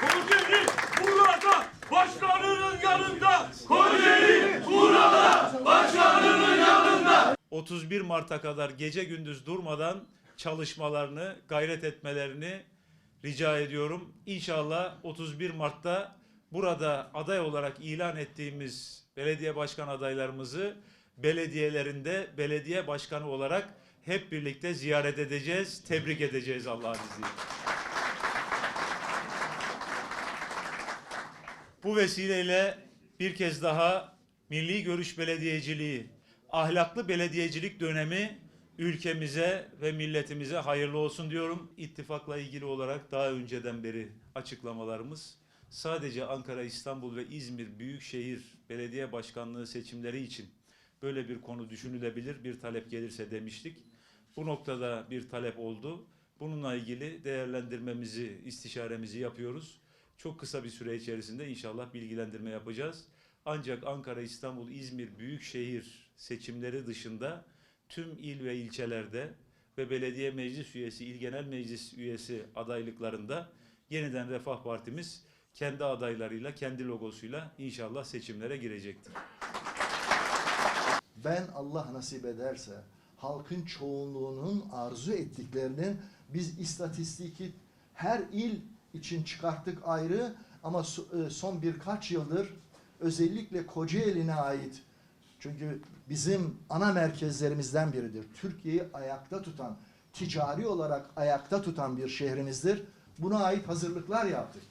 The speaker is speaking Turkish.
Kocaeli burada başkanının yanında. Kocaeli burada başkanının yanında. 31 Mart'a kadar gece gündüz durmadan çalışmalarını, gayret etmelerini rica ediyorum. İnşallah 31 Mart'ta burada aday olarak ilan ettiğimiz belediye başkan adaylarımızı belediyelerinde belediye başkanı olarak hep birlikte ziyaret edeceğiz, tebrik edeceğiz Allah'ın izniyle. Bu vesileyle bir kez daha milli görüş belediyeciliği, ahlaklı belediyecilik dönemi ülkemize ve milletimize hayırlı olsun diyorum. İttifakla ilgili olarak daha önceden beri açıklamalarımız sadece Ankara, İstanbul ve İzmir Büyükşehir Belediye Başkanlığı seçimleri için böyle bir konu düşünülebilir, bir talep gelirse demiştik. Bu noktada bir talep oldu. Bununla ilgili değerlendirmemizi, istişaremizi yapıyoruz. Çok kısa bir süre içerisinde inşallah bilgilendirme yapacağız. Ancak Ankara, İstanbul, İzmir büyükşehir seçimleri dışında tüm il ve ilçelerde ve belediye meclis üyesi, il genel meclis üyesi adaylıklarında yeniden Refah Partimiz kendi adaylarıyla, kendi logosuyla inşallah seçimlere girecektir. Ben Allah nasip ederse halkın çoğunluğunun arzu ettiklerinin biz istatistiki her il için çıkarttık ayrı ama e, son birkaç yıldır özellikle Kocaeli'ne ait çünkü bizim ana merkezlerimizden biridir. Türkiye'yi ayakta tutan, ticari olarak ayakta tutan bir şehrimizdir. Buna ait hazırlıklar yaptık.